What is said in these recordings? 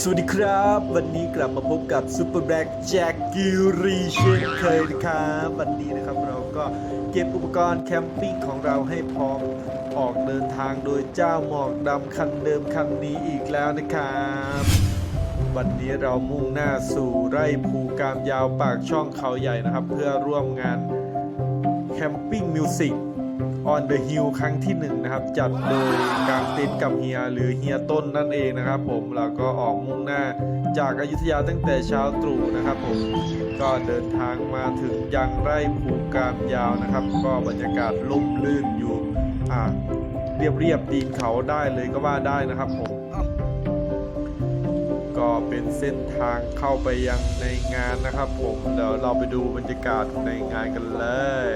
สวัสดีครับ วันนี้กลับมาพบกับซูเปอร์แบล็กแจ็คกิรีเช่นเคยนะครับวันนี้นะครับเราก็เก็บอุปกรณ์แคมปิ้งของเราให้พร้อมออกเดินทางโดยเจ้าหมอกดำคันเดิมคันนี้อีกแล้วนะครับวันนี้เรามุ่งหน้าสู่ไร่ภูกามยาวปากช่องเขาใหญ่นะครับ เพื่อร่วมงานแคมปิ้งมิวสิก On the Hill ครั้งที่หนึ่งนะครับจัดโดยกางเต็นท์กับเฮียหรือเฮียต้นนั่นเองนะครับ ผมแล้วก็ออกมุ่งหน้าจากอายุทยาตั้งแต่เช้าตรู่นะครับ ผมก็เดินทางมาถึงยังไร่ภูกามยาวนะครับ ก็บรรยากาศลุ่มลื่นอยู่อ่าเรียบเรียบๆตีนเขาได้เลยก็ว่าได้นะครับผมก็เป็นเส้นทางเข้าไปยังในงานนะครับ ผมเดี๋ยวเราไปดูบรรยากาศในงานกันเลย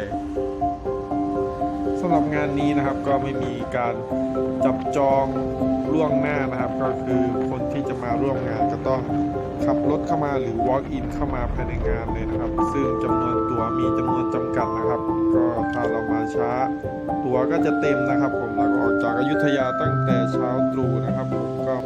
ำหรับงานนี้นะครับก็ไม่มีการจับจองล่วงหน้านะครับ ก็คือคนที่จะมาร่วมงานก็ต้องขับรถเข้ามาหรือ walk in เข้ามาภายในงานเลยนะครับ ซึ่งจำนวนตั๋วมีจำนวนจำกัดนะครับ ก็ถ้าเรามาช้า ตั๋วก็จะเต็มนะครับ ผมแล้วก็ออกจากอยุธยาตั้งแต่เช้าตรู่นะครับผมก็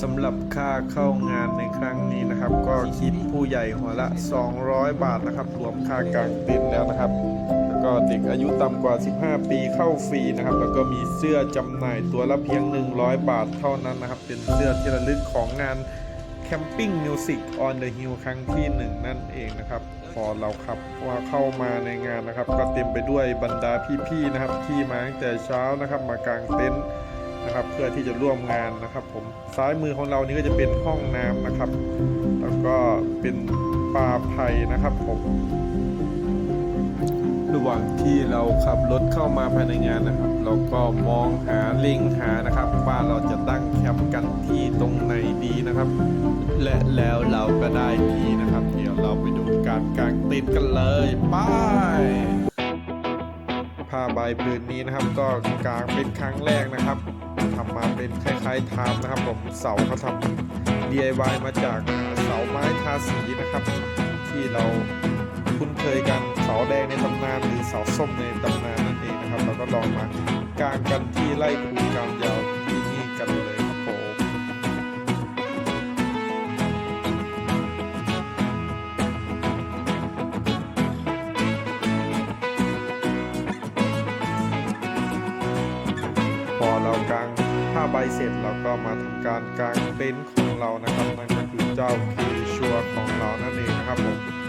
สำหรับค่าเข้างานใน ครั้งนี้นะครับ ก็คิดผู้ใหญ่หัวละ 200 บาทนะครับ รวมค่ากางเต็นท์แล้วนะครับ แล้วก็เด็กอายุต่ำกว่า 15 ปีเข้าฟรีนะครับ แล้วก็มีเสื้อจำหน่ายตัวละเพียง 100 บาทเท่านั้นนะครับ เป็นเสื้อที่ระลึกของงานแคมปิ้งมิวสิก on the hill ครั้งที่ 1 นั่นเองนะครับ พอเราขับว่าเข้ามาในงานนะครับ ก็เต็มไปด้วยบรรดาพี่ๆนะครับ ที่มาตั้งแต่เช้านะครับ มากางเต็นท์ นะครับ เพื่อที่จะร่วมงานนะครับ ผมซ้ายมือของเรานี่ก็จะเป็นห้องน้ำนะครับ แล้วก็เป็นปลาไผ่นะครับผมระหว่างที่เราขับรถเข้ามาภายในงานนะครับ เราก็มองหาเล็งหานะครับว่าเราจะตั้งแคมป์กันที่ตรงไหนดีนะครับ และแล้วเราก็ได้ที่นะครับ เดี๋ยวเราไปดูการกางเต็นท์กันเลยไปผ้าใบผืนนี้นะครับ ก็กางเป็นครั้งแรกนะครับ ทำมาเป็นคล้ายๆทามนะครับผมเสาเขาทำ DIY มาจากเสาไม้ทาสีนะครับ ที่เราคุ้นเคยกันเสาแดงในตำนานหรือเสาส้มในตำนานนั่นเองนะครับ เราก็ลองมากางกันที่ไร่ภูกามยาวที่นี่กันเลยครับผมพอเรากาง ผ้าใบเสร็จเราก็มาทำการกางเต็นท์ของเรานะครับนั่นก็คือเจ้าคือชัวร์ของเรานั่นเองนะครับผม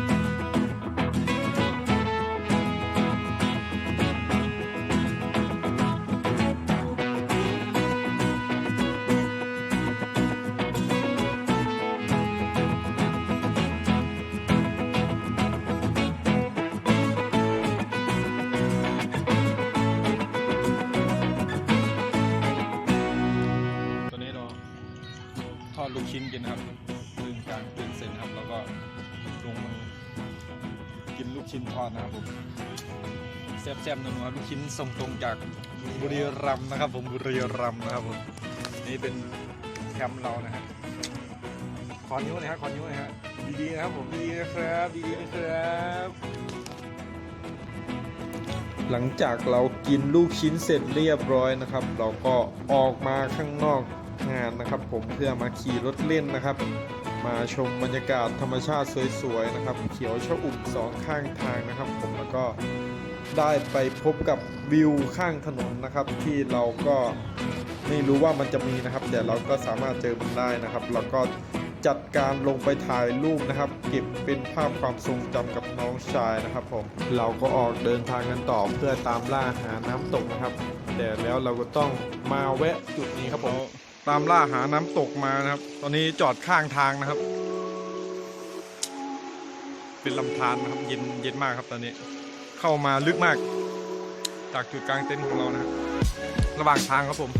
ชิ้นกินครับซึ่งกางเต็นเสร็จนครับ แล้วก็ลงกินลูกชิ้นทอดนะครับผมแซ่บๆนัวๆลูกชิ้นส่งตรงจากบุรีรัมย์นะครับ ผมบุรีรัมย์นะครับผมนี่เป็นแคมป์เรานะฮะขอนิ้วหน่อยฮะขอนิ้วหน่อยฮะดีๆนะครับผมดีๆนะครับดีๆนะครับ หลังจากเรากินลูกชิ้นเสร็จเรียบร้อยนะครับ เราก็ออกมาข้างนอก งานนะครับ ผมเพื่อมาขี่รถเล่นนะครับ มาชมบรรยากาศธรรมชาติสวยๆนะครับ เขียวชอุ่มสองข้างทางนะครับ ผมแล้วก็ได้ไปพบกับวิวข้างถนนนะครับ ที่เราก็ไม่รู้ว่ามันจะมีนะครับ แต่เราก็สามารถเจอมันได้นะครับ แล้วก็จัดการลงไปถ่ายรูปนะครับ เก็บเป็นภาพความทรงจำกับน้องชายนะครับ ผมเราก็ออกเดินทางกันต่อเพื่อตามล่าหาน้ำตกนะครับ แต่แล้วเราก็ต้องมาแวะจุดนี้ครับผม ตามล่าหาน้ำตกมานะครับ ตอนนี้จอดข้างทางนะครับ เป็นลำธารนะครับ เย็นเย็นมากครับตอนนี้ เข้ามาลึกมาก จากจุดกลางเต็นท์ของเรานะครับ ระหว่างทางครับผม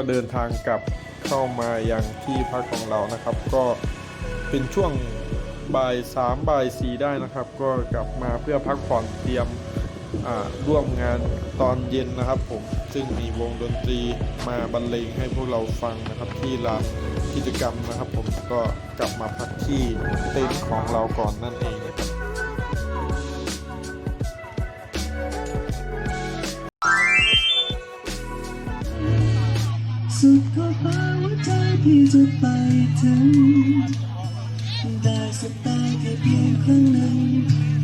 เราก็เดินทางกลับเข้ามายังที่พักของเรานะครับ ก็เป็นช่วงบ่ายสามบ่ายสี่ได้นะครับ ก็กลับมาเพื่อพักผ่อนเตรียมร่วมงานตอนเย็นนะครับผมซึ่งมีวงดนตรีมาบรรเลงให้พวกเราฟังนะครับที่ลานกิจกรรมนะครับ ผมก็กลับมาพักที่เต็นท์ของเราก่อนนั่นเองนะครับ ฟ้าว่าใจพี่จะไปถึง ได้สบตาแค่เพียงครั้งหนึ่ง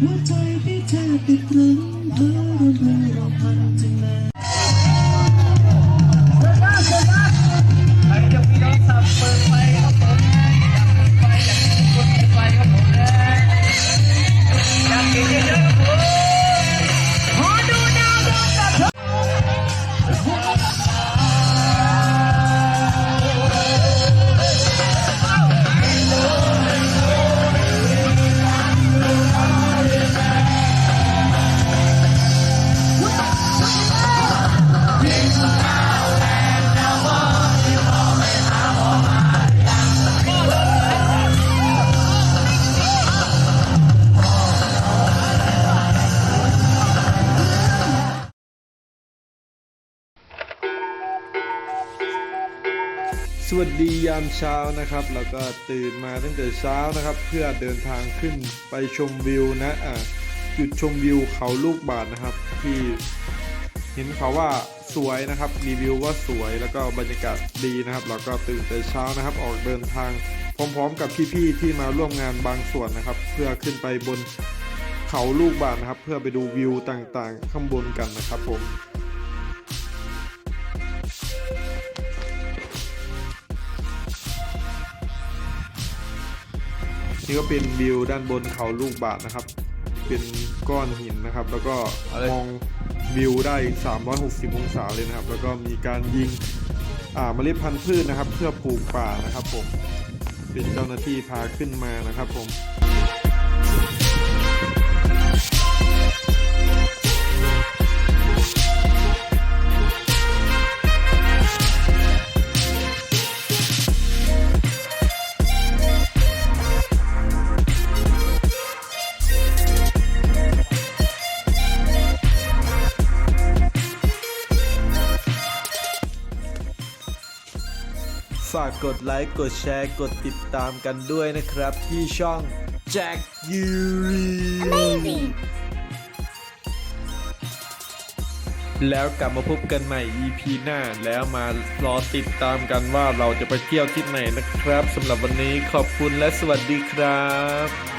หัวใจพี่แทบติดตรึงเพ้อรำพึงรำพันจึงแม้ วัสดียามเช้านะครับ แล้วก็ตื่นมาตั้งแต่เช้านะครับ เพื่อเดินทางขึ้นไปชมวิวนะอ่าจุดชมวิวเขาลูกบาทนะครับ ที่เห็นเขาว่าสวยนะครับรีวิวว่าสวยแล้วก็บรรยากาศดีนะครับ แล้วก็ตื่นแต่เช้านะครับ ออกเดินทางพร้อมๆ กับพี่ๆที่มาร่วมงานบางส่วนนะครับ เพื่อขึ้นไปบนเขาลูกบาทนะครับ เพื่อไปดูวิวต่างๆ ข้างบนกันนะครับผม นี่ก็เป็นวิวด้านบนเขาลูกบาทนะครับ เป็นก้อนหินนะครับ แล้วก็มองวิวได้ 360 องศาเลยนะครับ แล้วก็มีการยิงอ่าเมล็ดพันธุ์พืชนะครับ เพื่อปลูกป่านะครับผม เป็นเจ้าหน้าที่พาขึ้นมานะครับผม ฝากกดไลค์ กดแชร์ กดติดตามกันด้วยนะครับ ที่ช่องแจ็คยูรีแล้วกลับมาพบกันใหม่ EP หน้า แล้วมารอติดตามกันว่าเราจะไปเที่ยวที่ไหนนะครับสำหรับวันนี้ขอบคุณและสวัสดีครับ